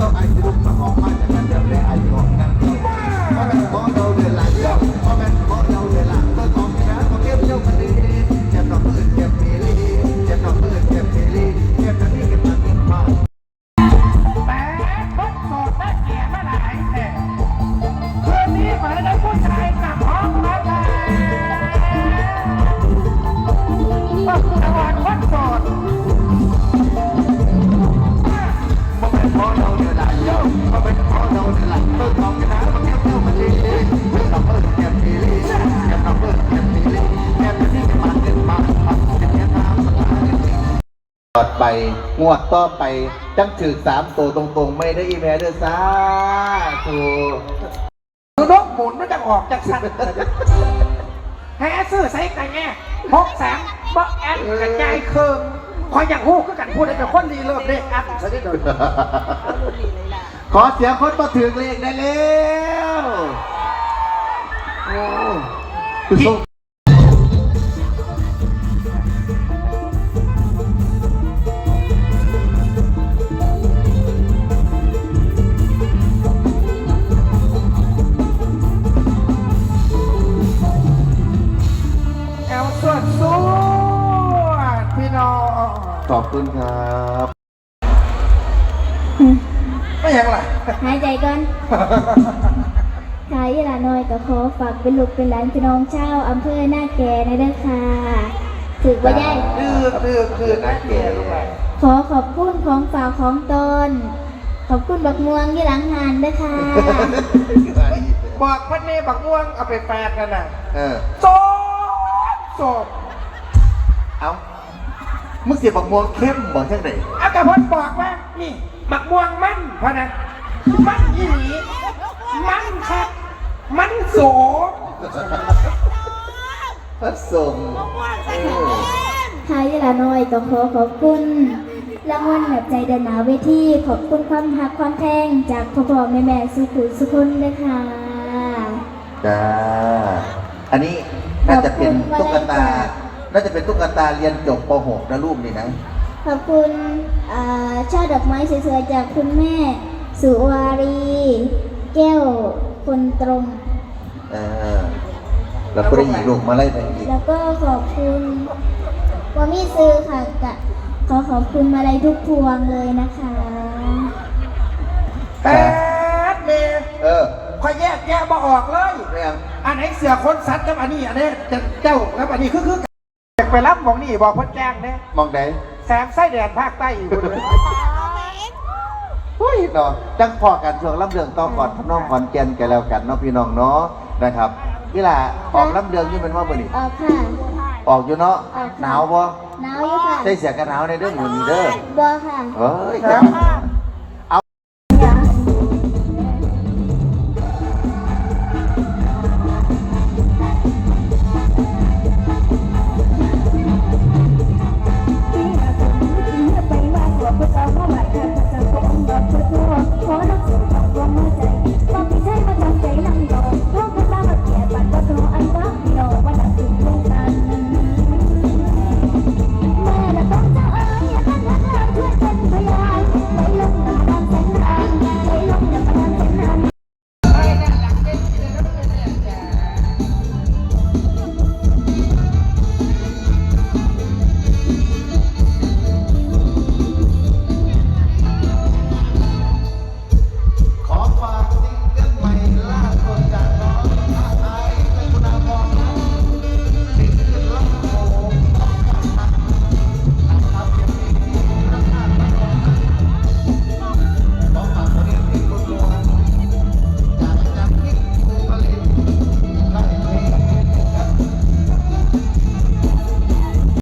ต้องไอ้ที่ลูกมาอก งวดต่อไป จังถือสามตัวตรงๆ ไม่ได้อีแมลเดอร์ซ่าถูกคือนกหมุนมันจะออกจากสันแฮ่ซื้อใส่กันแง่หกแสนบ่แอนกระจายเคืองคอยอย่างหู้ก็กันพูดได้เป็นคนดีเลิศเด็กอัพซะได้เลยขอเสียงคนมาถึงเลขได้แล้วโอ้คือส่ง ขอบคุณครับไม่ยังล่ะหายใจก่อนชายยลาน้อยก็ขอฝากเป็นลูกเป็นหลานพี่น้องเช่าวอำเภอหน้าแก่นะเด้อค่ะถือว่าได้ดื้อดื้อคือนักเกียร์ลูกหลานขอขอบคุณของฝากของตน ขอบคุณบักม่วงที่หลังงานเด้อค่ะ บอกพันเมบักม่วงเอาไปแปดนั่นน่ะเออโสดโสดเอา มึงเสียบักม่วงเข้มบอกช่างไหนอากาพนบอกว่านี่บักม่วงมันพะนะมันอีหลีมันครับมันโสผสมเออชายยลาน้อยก็ขอขอบคุณรางวัลแบบใจเดินหนาเวทีขอบคุณความหักความแพงจากพ่อพ่อแม่แม่สุขุสุคนเด้อค่ะจ้าอันนี้น่าจะเป็นตุ๊กตา น่าจะเป็นตุ๊กตาเรียนจบป .6 นะรูปนี่นะ ขอบคุณอ่าช่อดอกไม้สวยๆจากคุณแม่ สุวารี แก้วคนตรง เออแล้วก็ได้หญิงลูกมาไล่ไปอีกแล้วก็ขอบคุณวามิซื้อค่ะกะขอขอบคุณมาลัยทุกพวงเลยนะคะ แปดเมเออคอยแยกแยะมาออกเลย ไม่เอาอันไหนเสือคนสัตว์กับอันนี้อันนี้จะเจ้ากับอันนี้คือคือกัน ไปรับของนี่บอกเพ่นแจ้งเนี่ยมองไหนแสมไส้แดนภาคใต้อีกคนเลยเฮ้ยเนาะจังพอกันช่วงลำเดืองต่อก่อนทำนองขอนแก่นกันแล้วกันเนาะพี่น้องเนาะนะครับนี่ล่ะออกลำเดืองอยี่เป็นว่าบ่นี่ออกค่ะ ออกอยู่เนาะออกค่ะหนาวบ่หนาวอยู่ค่ะใส่เสียกันหนาวในเรื่องหมุนเด้อบัวค่ะเฮ้ยครับ